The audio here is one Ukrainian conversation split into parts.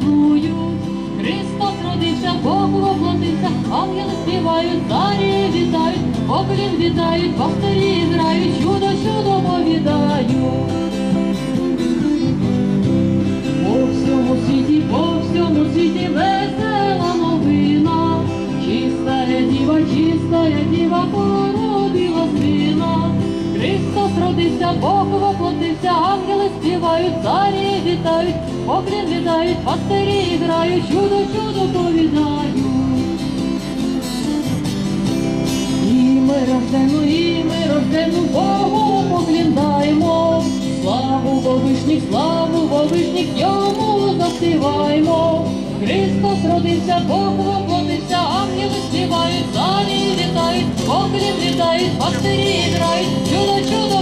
танцюють, Христос родився, Богу воплотився, ангели співають, царі вітають, поклін вітають, повторі грають, чудо, чудо повідають. літають, окрім літають, пастирі грають, чудо, чудо повідають. І ми рождену, і ми рождену Богу покліндаємо, славу Бовишніх, славу Бовишніх, йому заспіваємо. Христос родився, Бог воплотився, ангели співають, залі літають, окрім літають, пастирі грають, чудо, чудо.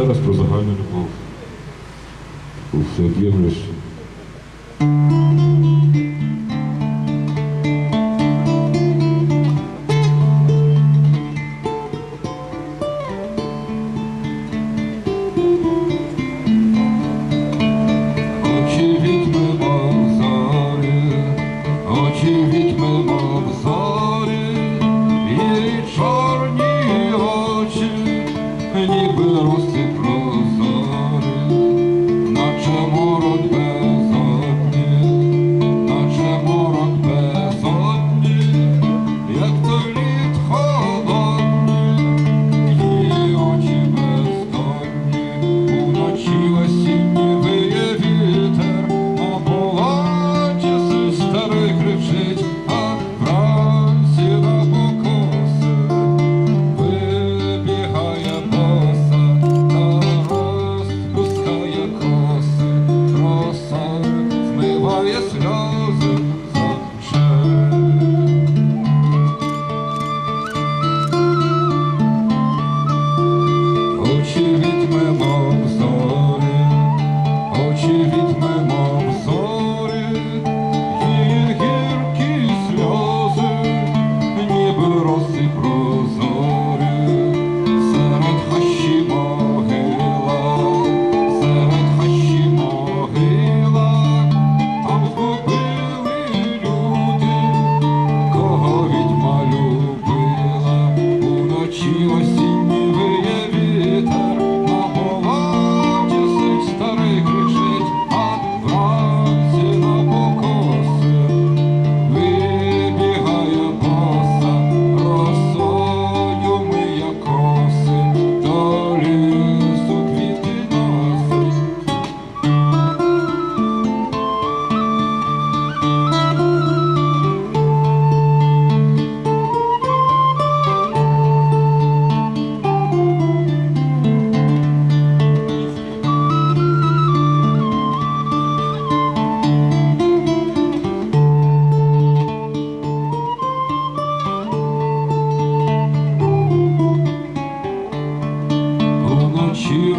зараз про загальну любов у всеоб'ємлющу. thank you não próprio.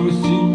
se